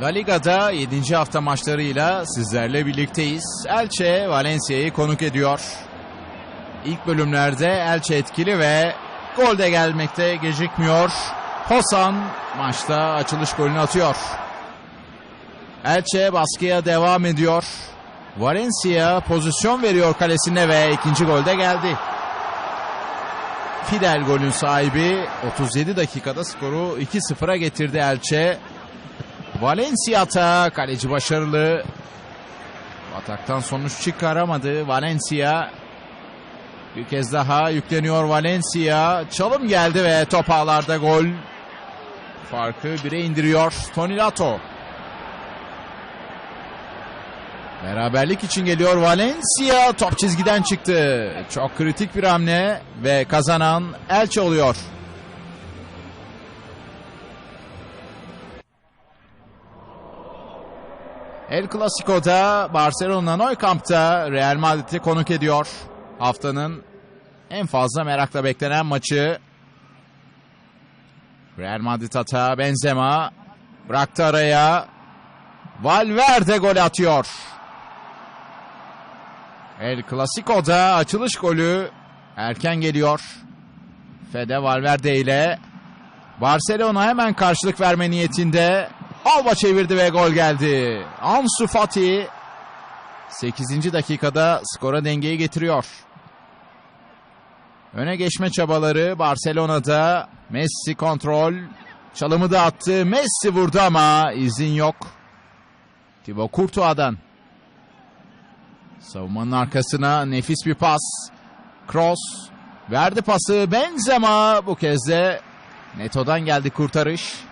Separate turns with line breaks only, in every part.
La Liga'da 7. hafta maçlarıyla sizlerle birlikteyiz. Elche Valencia'yı konuk ediyor. İlk bölümlerde Elche etkili ve gol de gelmekte gecikmiyor. Hosan maçta açılış golünü atıyor. Elche baskıya devam ediyor. Valencia pozisyon veriyor kalesine ve ikinci gol de geldi. Fidel golün sahibi 37 dakikada skoru 2-0'a getirdi Elche. Valencia kaleci başarılı. Ataktan sonuç çıkaramadı Valencia. Bir kez daha yükleniyor Valencia. Çalım geldi ve top ağlarda gol. Farkı bire indiriyor Toni Lato. Beraberlik için geliyor Valencia. Top çizgiden çıktı. Çok kritik bir hamle ve kazanan Elche oluyor. El Clasico'da Barcelona Nou Camp'ta Real Madrid'i konuk ediyor. Haftanın en fazla merakla beklenen maçı. Real Madrid hata Benzema bıraktı araya. Valverde gol atıyor. El Clasico'da açılış golü erken geliyor. Fede Valverde ile Barcelona hemen karşılık verme niyetinde. Alba çevirdi ve gol geldi. Ansu Fati 8. dakikada skora dengeyi getiriyor. Öne geçme çabaları Barcelona'da. Messi kontrol. Çalımı da attı. Messi vurdu ama izin yok. Thibaut Courtois'dan. Savunmanın arkasına nefis bir pas. Cross. Verdi pası Benzema. Bu kez de Neto'dan geldi kurtarış.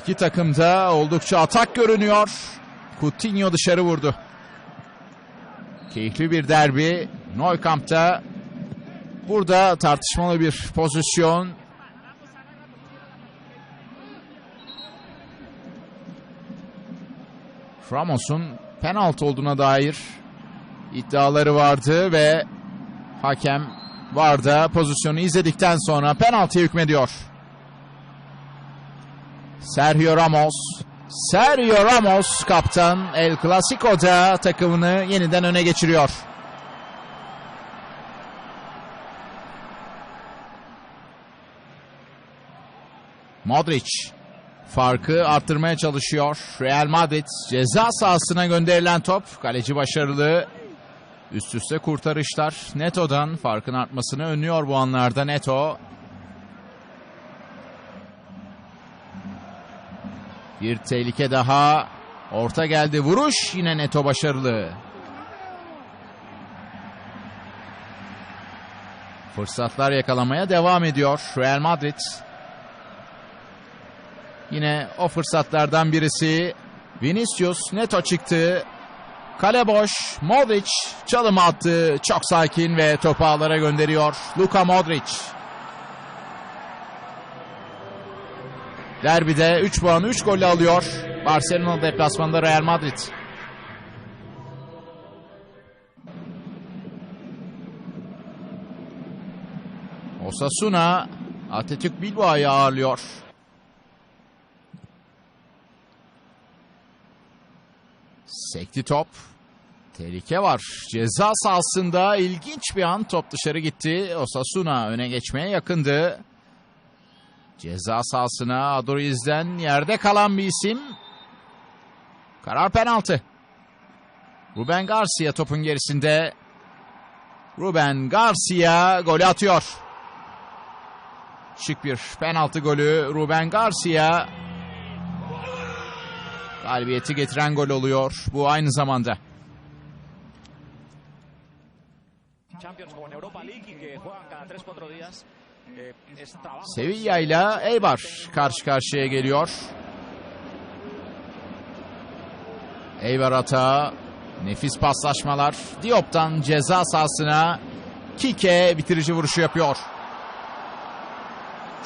İki takımda oldukça atak görünüyor. Coutinho dışarı vurdu. Keyifli bir derbi. Nou Camp'ta burada tartışmalı bir pozisyon. Ramos'un penaltı olduğuna dair iddiaları vardı ve hakem VAR'da pozisyonu izledikten sonra penaltıya hükmediyor. Sergio Ramos. Sergio Ramos kaptan El Clasico'da takımını yeniden öne geçiriyor. Modric farkı arttırmaya çalışıyor. Real Madrid ceza sahasına gönderilen top. Kaleci başarılı. Üst üste kurtarışlar. Neto'dan farkın artmasını önlüyor bu anlarda Neto. Bir tehlike daha. Orta geldi. Vuruş. Yine Neto başarılı. Fırsatlar yakalamaya devam ediyor Real Madrid. Yine o fırsatlardan birisi Vinicius Neto çıktı. Kale boş. Modric çalım attı. Çok sakin ve topu ağlara gönderiyor. Luka Modric. Derbide 3 puanı 3 golle alıyor. Barcelona deplasmanında Real Madrid. Osasuna Atletik Bilbao'yu ağırlıyor. Sekti top. Tehlike var. Ceza sahasında ilginç bir an top dışarı gitti. Osasuna öne geçmeye yakındı. Ceza sahasına Adoriz'den yerde kalan bir isim. Karar penaltı. Ruben Garcia topun gerisinde. Ruben Garcia golü atıyor. Şık bir penaltı golü Ruben Garcia. Galibiyeti getiren gol oluyor. Bu aynı zamanda.
Champions League y que juegan cada 3-4 días. Es trabajo.
Sevilla ile Eibar karşı karşıya geliyor. Eibar atağı. Nefis paslaşmalar. Diop'tan ceza sahasına Kike bitirici vuruşu yapıyor.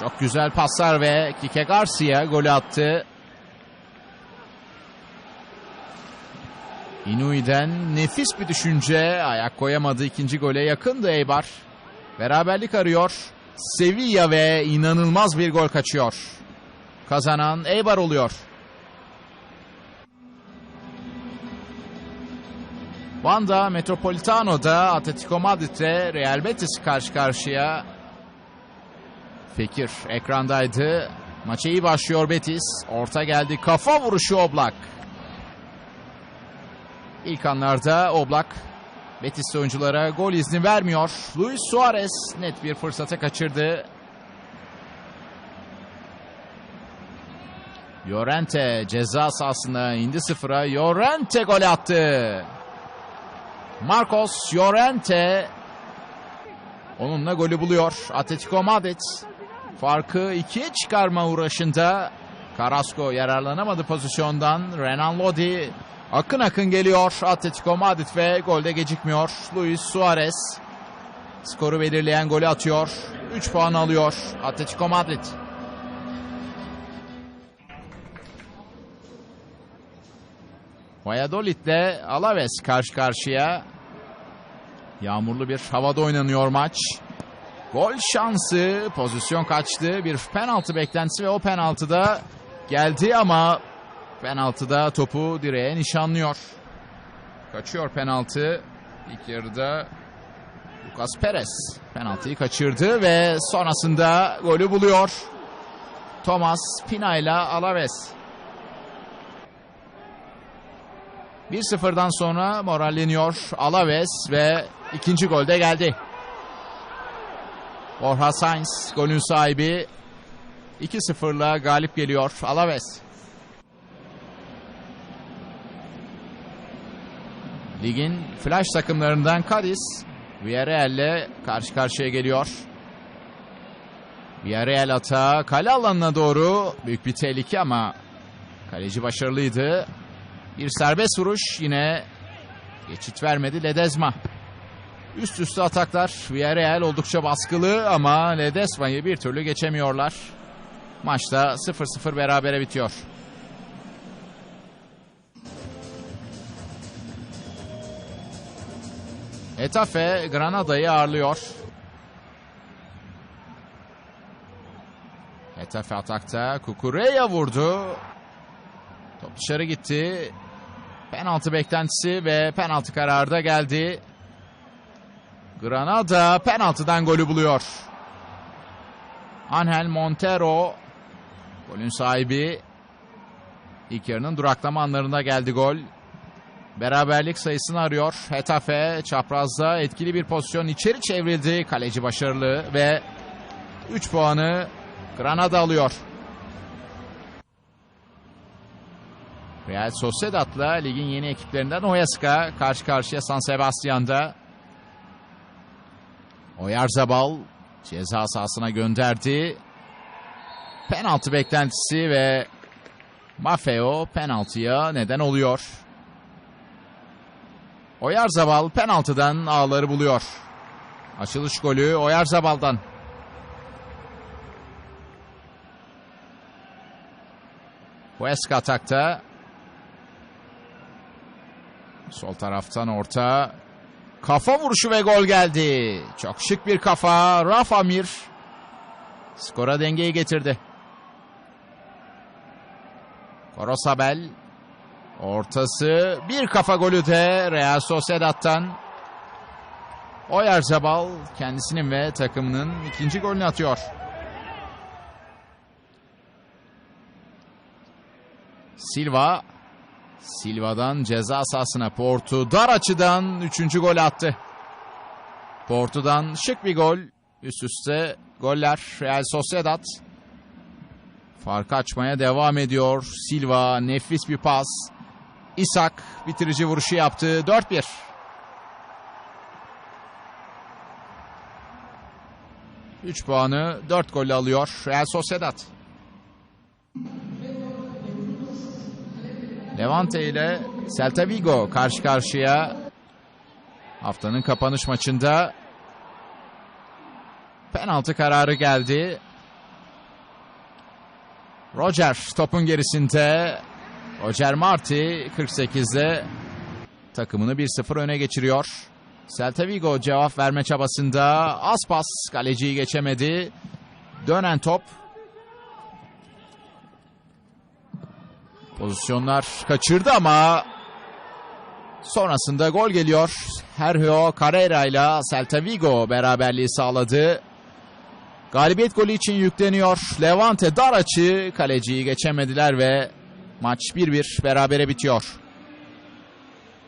Çok güzel paslar ve Kike Garcia golü attı. Inui'den nefis bir düşünce. Ayak koyamadı. ikinci gole yakındı Eibar. Beraberlik arıyor. Sevilla ve inanılmaz bir gol kaçıyor. kazanan Eibar oluyor. Wanda Metropolitano'da Atletico Madrid'le Real Betis karşı karşıya. Fekir ekrandaydı. Maça iyi başlıyor Betis. Orta geldi. Kafa vuruşu Oblak. İlk anlarda Oblak Betis oyunculara gol izni vermiyor. Luis Suarez net bir fırsata kaçırdı. Llorente ceza sahasına indi sıfıra. Llorente gol attı. Marcos Llorente onunla golü buluyor. Atletico Madrid farkı ikiye çıkarma uğraşında. Carrasco yararlanamadı pozisyondan. Renan Lodi akın akın geliyor. Atletico Madrid ve golde gecikmiyor. Luis Suarez skoru belirleyen golü atıyor. 3 puan alıyor Atletico Madrid. Valladolid'le Alaves karşı karşıya. Yağmurlu bir havada oynanıyor maç. Gol şansı, pozisyon kaçtı. Bir penaltı beklentisi ve o penaltıda geldi ama penaltıda topu direğe nişanlıyor. Kaçıyor penaltı. İlk yarıda Lucas Perez penaltıyı kaçırdı ve sonrasında golü buluyor. Thomas Pina ile Alaves. 1-0'dan sonra moralleniyor Alaves ve ikinci gol de geldi. Borja Sainz golün sahibi 2-0'la galip geliyor Alaves. Ligin flash takımlarından Cadiz Villarreal'le karşı karşıya geliyor. Villarreal atağı kale alanına doğru büyük bir tehlike ama kaleci başarılıydı. Bir serbest vuruş yine geçit vermedi Ledezma. Üst üste ataklar. Villarreal oldukça baskılı ama Ledezma'yı bir türlü geçemiyorlar. Maçta 0-0 berabere bitiyor. Etafe Granada'yı ağırlıyor. Etafe atakta Kukureya vurdu. Top dışarı gitti. Penaltı beklentisi ve penaltı kararı da geldi. Granada penaltıdan golü buluyor. Angel Montero golün sahibi. İlk yarının duraklama anlarında geldi gol. Beraberlik sayısını arıyor. Hetafe çaprazda etkili bir pozisyon içeri çevrildi. Kaleci başarılı ve 3 puanı Granada alıyor. Real Sociedad'la ligin yeni ekiplerinden Oyaska karşı karşıya San Sebastian'da. Oyarzabal ceza sahasına gönderdi. Penaltı beklentisi ve Mafeo penaltıya neden oluyor. Oyarzabal penaltıdan ağları buluyor. Açılış golü Oyarzabal'dan. Huesca atakta. Sol taraftan orta. Kafa vuruşu ve gol geldi. Çok şık bir kafa. Rafa Mir skora dengeyi getirdi. Korosabel ortası bir kafa golü de Real Sociedad'dan. Oyarzabal kendisinin ve takımının ikinci golünü atıyor. Silva Silva'dan ceza sahasına Portu dar açıdan 3. gol attı. Portu'dan şık bir gol. Üst üste goller Real Sociedad. Farkı açmaya devam ediyor. Silva nefis bir pas. İsak bitirici vuruşu yaptı. 4-1. Üç puanı 4 golle alıyor Real Sociedad. Levante ile Celta Vigo karşı karşıya. Haftanın kapanış maçında penaltı kararı geldi. Roger topun gerisinde. Roger Marti 48'de takımını 1-0 öne geçiriyor. Celta Vigo cevap verme çabasında Aspas kaleciyi geçemedi. Dönen top Pozisyonlar kaçırdı ama sonrasında gol geliyor. Sergio Carrera ile Celta Vigo beraberliği sağladı. Galibiyet golü için yükleniyor. Levante dar açı kaleciyi geçemediler ve maç 1-1 berabere bitiyor.